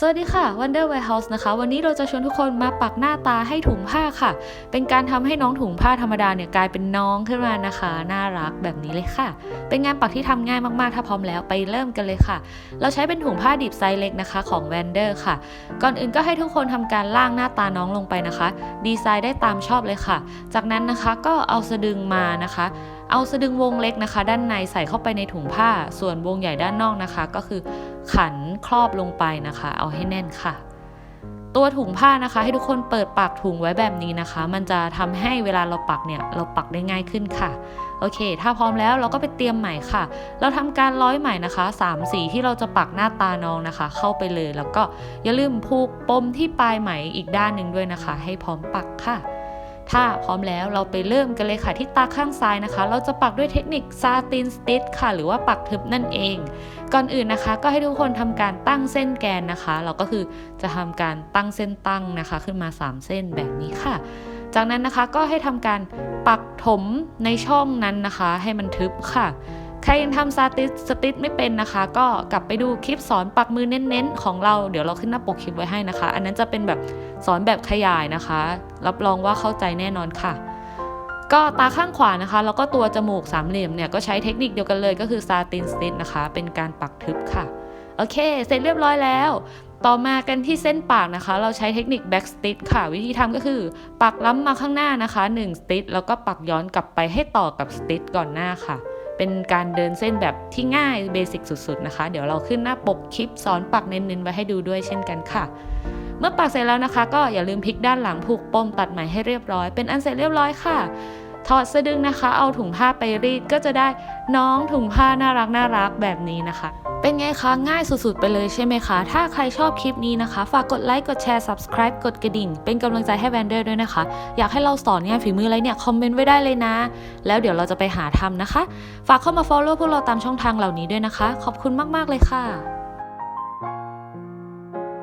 สวัสดีค่ะ Wonder Warehouse นะคะ วันนี้เราจะชวนทุกคนมาปักหน้าตาให้ถุงผ้าค่ะ เป็นการทำให้น้องถุงผ้าธรรมดาเนี่ยกลายเป็นน้องขึ้นมานะคะ น่ารักแบบนี้เลยค่ะ เป็นงานปักที่ทำง่ายมากๆ ถ้าพร้อมแล้วไปเริ่มกันเลยค่ะ เราใช้เป็นถุงผ้าดิบไซส์เล็กนะคะของ Wander ค่ะ ก่อนอื่นก็ให้ทุกคนทำการล่างหน้าตาน้องลงไปนะคะ ดีไซน์ได้ตามชอบเลยค่ะ จากนั้นนะคะก็เอาสะดึงมานะคะ เอาสะดึงวงเล็กนะคะ ด้านในใส่เข้าไปในถุงผ้า ส่วนวงใหญ่ด้านนอกนะคะ ก็คือขันครอบลงไปนะคะ เอาให้แน่นค่ะ ตัวถุงผ้านะคะ ให้ทุกคนเปิดปากถุงไว้แบบนี้นะคะ มันจะทำให้เวลาเราปักเนี่ยเราปักได้ง่ายขึ้นค่ะ โอเค ถ้าพร้อมแล้วเราก็ไปเตรียมไหมค่ะ เราทำการร้อยไหมนะคะสามสีที่เราจะปักหน้าตาน้องนะคะ เข้าไปเลยแล้วก็อย่าลืมผูกปมที่ปลายไหมอีกด้านหนึ่งด้วยนะคะ ให้พร้อมปักค่ะ ถ้าพร้อมแล้วเราไปเริ่มกันเลยค่ะที่ตาข้างซ้ายนะคะ เราจะปักด้วยเทคนิคซาตินสติชค่ะ หรือว่าปักทึบนั่นเอง ก่อนอื่นนะคะ ก็ให้ทุกคนทำการตั้งเส้นแกนนะคะ เราก็คือจะทำการตั้งเส้นตั้งนะคะ ขึ้นมา 3 เส้นแบบนี้ค่ะ จากนั้นนะคะก็ให้ทำการปักถมในช่องนั้นนะคะ ให้มันทึบค่ะ ครยังทำซาติสติไม่เป็นนะคะ ก็กลับไปดูคลิปสอนปักมือเน้นๆ ของเราเดี๋ยวเราขึ้นหน้าปกคลิปไว้ให้นะคะ อันนั้นจะเป็นแบบสอนแบบขยายนะคะ รับรองว่าเข้าใจแน่นอนค่ะ ก็ตาข้างขวานะคะ แล้วก็ตัวจมูกสามเหลี่ยมเนี่ยก็ใช้เทคนิคเดียวกันเลยก็คือซาตินสติชนะคะ เป็นการปักทึบค่ะโอเค เสร็จเรียบร้อยแล้ว ต่อมากันที่เส้นปากนะคะ เราใช้เทคนิค back stitch ค่ะ วิธีทำก็คือ ปักล้ำมาข้างหน้านะคะ 1 stitch แล้วก็ปักย้อนกลับไปให้ต่อกับ stitch ก่อนหน้าค่ะ เป็นการเดินเส้นแบบที่ง่ายเบสิกสุดๆนะคะ เดี๋ยวเราขึ้นหน้าปกคลิปสอนปักเน้นๆไว้ให้ดูด้วยเช่นกันค่ะ เมื่อปักเสร็จแล้วนะคะ ก็อย่าลืมพลิกด้านหลังผูกปมตัดไหมให้เรียบร้อย เป็นอันเสร็จเรียบร้อยค่ะ ถอดสะดึงนะคะ เอาถุงผ้าไปรีดก็จะได้น้องถุงผ้าน่ารักน่ารักแบบนี้นะคะ เป็นไงคะ ง่ายสุดๆ ไปเลยใช่ไหมคะ ถ้าใครชอบคลิปนี้นะคะ ฝากกดไลค์ กดแชร์ subscribe กดกระดิ่ง เป็นกำลังใจให้แวนเดอร์ด้วยนะคะ อยากให้เราสอนงานฝีมืออะไรเนี่ย คอมเมนต์ไว้ได้เลยนะ แล้วเดี๋ยวเราจะไปหาทำนะคะ ฝากเข้ามา follow พวกเราตามช่องทางเหล่านี้ด้วยนะคะ ขอบคุณมากๆเลยค่ะ